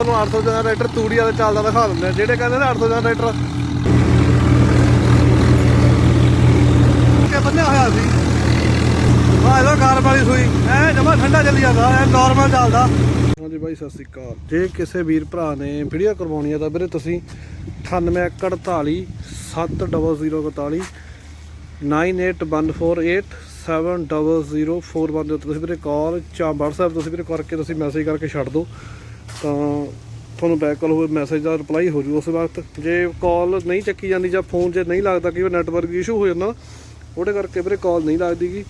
ਤੁਹਾਨੂੰ 800 ਦਾ ਟਰੈਕਟਰ ਤੂੜੀ ਵਾਲਾ ਚੱਲਦਾ ਦਿਖਾ ਦਿੰਦੇ ਆ। ਜਿਹੜੇ ਕਹਿੰਦੇ ਨੇ 800 ਦਾ ਟਰੈਕਟਰ ਕਿ ਬੰਨਿਆ ਹੋਇਆ ਸੀ। ਆਹ ਇਹਦਾ ਕਾਰ ਵਾਲੀ ਸੂਈ। ਐ ਜਮਾ ਠੰਡਾ ਚੱਲੀ ਜਾਂਦਾ, ਐ ਨਾਰਮਲ ਚੱਲਦਾ। ਹਾਂਜੀ ਬਾਈ, ਸਤਿ ਸ੍ਰੀ ਅਕਾਲ। ਜੇ ਕਿਸੇ ਵੀਰ ਭਰਾ ਨੇ ਵੀਡੀਓ ਕਰਵਾਉਣੀ ਹੈ ਤਾਂ ਵੀਰੇ ਤੁਸੀਂ 9848 7004 9814870041 ਦੇ ਉੱਤੇ ਤੁਸੀਂ ਵੀਰੇ ਕਾਲ ਜਾਂ WhatsApp, ਤੁਸੀਂ ਵੀਰੇ ਕਰਕੇ ਤੁਸੀਂ ਮੈਸੇਜ ਕਰਕੇ ਛੱਡ ਦਿਓ। ਤਾਂ ਤੁਹਾਨੂੰ ਬੈਕ ਕਾਲ ਹੋਵੇ ਮੈਸੇਜ ਦਾ ਰਿਪਲਾਈ ਹੋ ਜੂ ਉਸ ਵਕਤ। ਜੇ ਕਾਲ ਨਹੀਂ ਚੱਕੀ ਜਾਂਦੀ ਜਾਂ ਫੋਨ 'ਚ ਨਹੀਂ ਲੱਗਦਾ ਕਿ ਨੈਟਵਰਕ ਇਸ਼ੂ ਹੋ ਜਾਂਦਾ, ਉਹਦੇ ਕਰਕੇ ਵੀਰੇ ਕਾਲ ਨਹੀਂ ਲੱਗਦੀਗੀ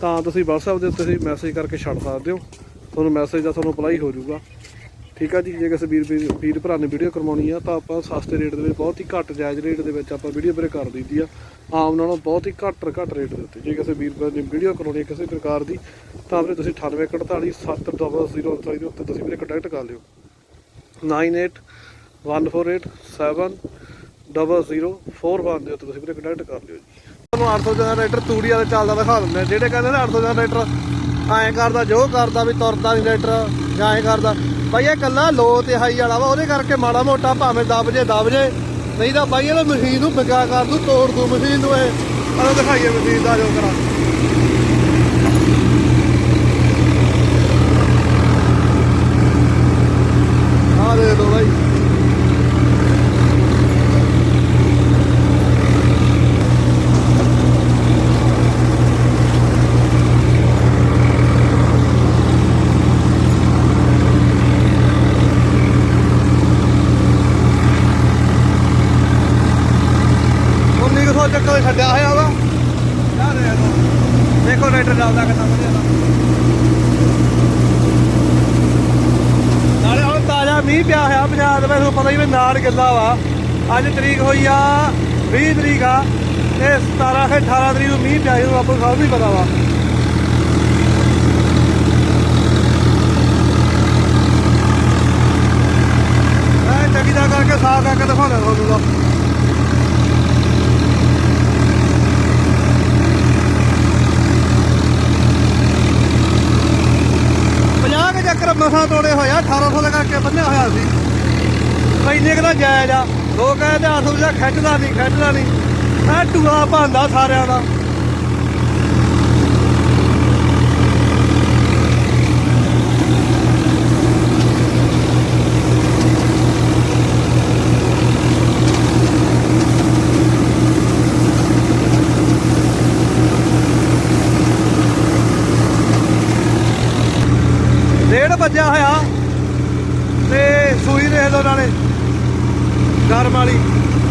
ਤਾਂ ਤੁਸੀਂ WhatsApp ਦੇ ਉੱਤੇ ਮੈਸੇਜ ਕਰਕੇ ਛੱਡ ਸਕਦੇ ਹੋ। ਤੁਹਾਨੂੰ ਮੈਸੇਜ ਦਾ ਤੁਹਾਨੂੰ ਰਿਪਲਾਈ ਹੋ ਜਾਊਗਾ ਠੀਕ ਆ ਜੀ, ਜੇ ਕਿਸੇ ਵੀਰ ਵੀਰ- ਵੀਰ ਭਰਾ ਨੇ ਵੀਡੀਓ ਕਰਵਾਉਣੀ ਆ, ਤਾਂ ਆਪਾਂ ਸਸਤੇ ਰੇਟ ਦੇ ਵਿੱਚ ਬਹੁਤ ਹੀ ਘੱਟ ਜਾਇਜ਼ ਰੇਟ ਦੇ ਵਿੱਚ ਆਪਾਂ ਵੀਡੀਓ ਵੀਰੇ ਕਰ ਦਈਦੀ ਆ। ਆਮ ਨਾਲੋਂ ਬਹੁਤ ਹੀ ਘੱਟ ਘੱਟ ਰੇਟ ਦੇ ਉੱਤੇ। ਜੇ ਕਿਸੇ ਵੀਰ ਭਰਾ ਨੇ ਵੀਡੀਓ ਕਰਵਾਉਣੀ ਕਿਸੇ ਪ੍ਰਕਾਰ ਦੀ, ਤਾਂ ਵੀਰੇ ਤੁਸੀਂ 9848 7004 ਦੇ ਉੱਤੇ ਤੁਸੀਂ ਵੀਰੇ ਕੰਟੈਕਟ ਕਰ ਲਿਓ। 9814870041 ਦੇ ਉੱਤੇ ਤੁਸੀਂ ਵੀਰੇ ਕੰਟੈਕਟ ਕਰ ਲਿਓ ਜੀ। ਤੁਹਾਨੂੰ 800 ਦਾ ਟਰੈਕਟਰ ਤੂੜੀ ਵਾਲਾ ਚੱਲਦਾ ਦਿਖਾ ਦਿੰਦੇ ਆ। ਜਿਹੜੇ ਕਹਿੰਦੇ ਨੇ 800 ਦਾ ਟਰੈਕਟਰ ਐਂ ਕਰਦਾ, ਜੋ ਕਰਦਾ ਵੀ ਤੁਰਦਾ ਨਹੀਂ ਟਰੈਕਟਰ ਜਾਂ ਐਂ ਕਰਦਾ। ਬਾਈ, ਇਹ ਕੱਲਾ ਲੋ ਤੇ ਹਾਈ ਵਾਲਾ ਵਾ, ਉਹਦੇ ਕਰਕੇ ਮਾੜਾ ਮੋਟਾ ਭਾਵੇਂ ਦਬ ਜੇ ਦਬ ਜੇ। ਨਹੀਂ ਤਾਂ ਬਾਈ ਇਹ ਮਸ਼ੀਨ ਨੂੰ ਬਿਗਾ ਕਰ ਦੂ, ਤੋੜ ਦੂ ਮਸ਼ੀਨ ਨੂੰ ਇਹ। ਆਹ ਦਿਖਾਈਏ ਮਸ਼ੀਨ ਦਾ ਜੋ ਕਰਾਂ। ਆਹ ਦੇ ਦੋ ਬਾਈ। ਕੁ ਛੱਡਿਆ ਹੋਇਆ ਵਾ? ਯਾਰ ਦੇਖੋ ਰੇਟਰ ਚੱਲਦਾ ਕਿੰਨਾ ਵਧੀਆ ਦਾ ਨਾਲੇ ਹੁਣ ਤਾਜ਼ਾ ਮੀਂਹ ਪਿਆ ਹੋਇਆ, ਪੰਜਾਬ ਦੇ ਵਿੱਚ ਤੁਹਾਨੂੰ ਪਤਾ ਹੀ ਵੀ ਨਾੜ ਗਿੱਲਾ ਵਾ। ਅੱਜ ਤਰੀਕ ਹੋਈ ਆ 20 ਤਰੀਕ ਆ, ਤੇ 17 ਤੇ 18 ਤਰੀਕ ਨੂੰ ਮੀਂਹ ਪਿਆ ਸੀ ਆਪਾਂ ਨੂੰ ਸਭ ਨੂੰ ਪਤਾ ਵਾ। 1800 ਤੋੜੇ ਹੋਇਆ 1800 ਦੇ ਕਰਕੇ ਬੰਨਿਆ ਹੋਇਆ ਸੀ। ਇੰਨੇ ਕਦਾ ਜਾਇਜ਼ ਆ। ਲੋਕ ਕਹਿੰਦੇ ਆਸੂ ਜਿਹਾ ਖੱਟਦਾ ਨਹੀਂ ਖੱਟਦਾ ਨਹੀਂ ਆ ਟੂਆ ਭਾਂਦਾ ਸਾਰਿਆਂ ਦਾ। ਵੱਜਿਆ ਹੋਇਆ ਤੇ ਸੂਈ ਦੇਖ ਲਓ ਨਾਲੇ। ਗਰਮ ਵਾਲੀ।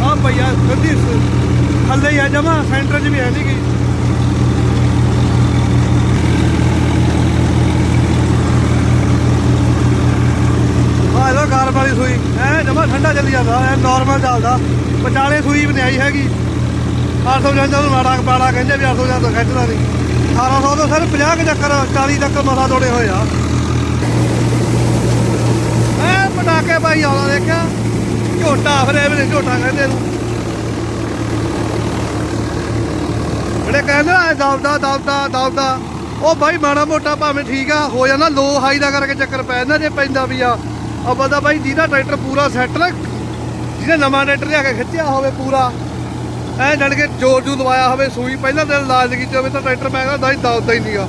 ਆ ਪਈਆ ਸਿੱਧੀ ਥੱਲੇ ਹੀ ਆ, ਜਮਾ ਸੈਂਟਰ 'ਚ ਵੀ ਹੈ ਨਹੀਂ ਗੀ। ਆ ਇਹਦਾ ਗਰਮ ਵਾਲੀ ਸੂਈ। ਐ ਜਮਾ ਠੰਡਾ ਚੱਲੀ ਜਾਂਦਾ, ਐ ਨਾਰਮਲ ਚੱਲਦਾ। ਵਿਚਾਲੇ ਸੂਈ ਵੀ ਹੈਗੀ। 800 ਜਾਂਦਾ ਨੂੰ ਮਾੜਾ ਪਾੜਾ ਕਹਿੰਦੇ ਵੀ 800 ਜਾਂਦਾ, ਖਿੱਚਦਾ ਨਹੀਂ 1800 ਤੋਂ ਸਿਰਫ 50 ਕੁ ਚੱਕਰ 40 ਤੱਕ ਮਸਾ ਤੋੜੇ ਹੋਏ ਆ। ਐ ਪਟਾਕੇ ਭਾਈ ਆਉਂਦਾ ਦੇਖਿਆ। ਝੋਟਾ ਫਿਰ ਵੀ ਝੋਟਾ ਕਹਿੰਦੇ ਇਹਨੂੰ ਜਿਹੜੇ ਕਹਿੰਦੇ ਆ ਦਬਦਾ ਦਬਦਾ ਦਬਦਾ ਉਹ ਬਾਈ ਮਾੜਾ ਮੋਟਾ ਭਾਵੇਂ ਠੀਕ ਆ, ਹੋ ਜਾਂਦਾ ਲੋ ਹਾਈ ਦਾ ਕਰਕੇ ਚੱਕਰ ਪੈ ਜਾਂਦਾ, ਜੇ ਪੈਂਦਾ ਵੀ ਆ। ਆ ਬੰਦਾ ਬਾਈ ਜਿਹਦਾ ਟਰੈਕਟਰ ਪੂਰਾ ਸੈੱਟ ਨਾ, ਜਿਹਨੇ ਨਵਾਂ ਟਰੈਕਟਰ ਲਿਆ ਕੇ ਖਿੱਚਿਆ ਹੋਵੇ ਪੂਰਾ, ਐ ਜੜ ਕੇ ਜੋਰ ਜੂ ਲਵਾਇਆ ਹੋਵੇ, ਸੂਈ ਪਹਿਲਾਂ ਦਿਨ ਲਾਜ ਕੀਤੀ ਹੋਵੇ ਤਾਂ ਟਰੈਕਟਰ ਮੈਂ ਕਹਿੰਦਾ ਦਾਈ ਦਬਦਾ ਹੀ ਨਹੀਂਗਾ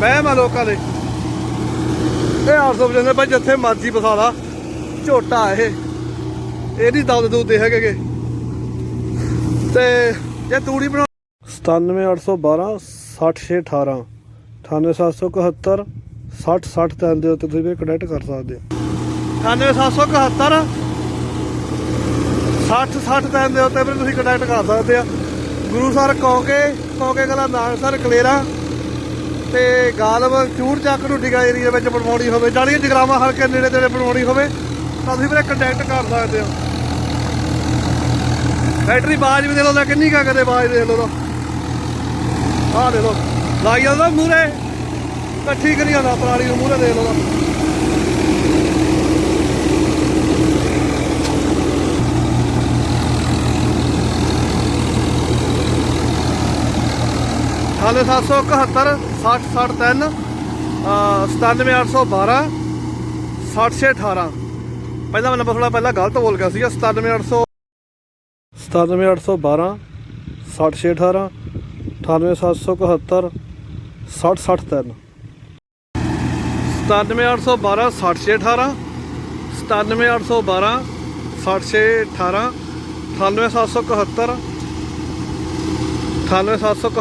ਵਹਿਮ ਆ ਲੋਕਾਂ ਦੇ। ਇਹ ਆਪ ਸਭ ਜਣੇ ਭਾਈ ਜਿੱਥੇ ਮਰਜ਼ੀ ਬਸਾ ਲਾ। ਝੋਟਾ ਇਹ। ਇਹ ਨਹੀਂ ਦੰਦ ਦੂਦੇ ਹੈਗੇ ਤੇ ਜੇ ਤੂੜੀ ਬਣਾ 97812 60618 98771 60 60 ਦੇ ਉੱਤੇ ਤੁਸੀਂ ਕਨੈਕਟ ਕਰ ਸਕਦੇ ਹੋ। 98771 60 60 ਦੇ ਉੱਤੇ ਵੀ ਤੁਸੀਂ ਕਨੈਕਟ ਕਰ ਸਕਦੇ ਆ। ਗੁਰੂ ਸਰ ਕੌਕੇ ਕੌਕੇ ਕਲਾ ਨਾਨ ਸਰ ਕਲੇਰਾ। ਤੇ ਗਾਲਬ ਚੂੜ ਚੱਕ ਨੂੰ ਡਿਗਾ ਏਰੀਆ ਵਿੱਚ ਬਣਵਾਉਣੀ ਹੋਵੇ ਜਾਣੀ ਜਗਰਾਵਾ ਹਲਕੇ ਨੇੜੇ ਤੇੜੇ ਬਣਵਾਉਣੀ ਹੋਵੇ, ਤਾਂ ਤੁਸੀਂ ਵੀਰੇ ਕੰਟੈਕਟ ਕਰ ਸਕਦੇ ਹੋ। ਬੈਟਰੀ ਬਾਜ ਵੀ ਦੇ ਲਓ ਲੈ ਕਿੰਨੀ ਕਾ ਕਦੇ ਬਾਜ ਦੇ ਲਓ ਆਹ ਦੇ ਲਓ। ਲਾਈ ਜਾਂਦਾ ਮੂਰੇ ਇਕੱਠੀ ਕਰੀ ਜਾਂਦਾ ਪਰਾਲੀ ਨੂੰ ਮੂਰੇ ਦੇ ਲਓ ਹਾਲੇ 771 60 63 97812 60 18 ਪਹਿਲਾਂ ਮੈਂ ਨੰਬਰ ਥੋੜਾ ਪਹਿਲਾਂ ਗਲਤ ਬੋਲ ਗਿਆ ਸੀਗਾ 97800 97812 60618 98771 6063 97812 60618 97812 60618 98771 98771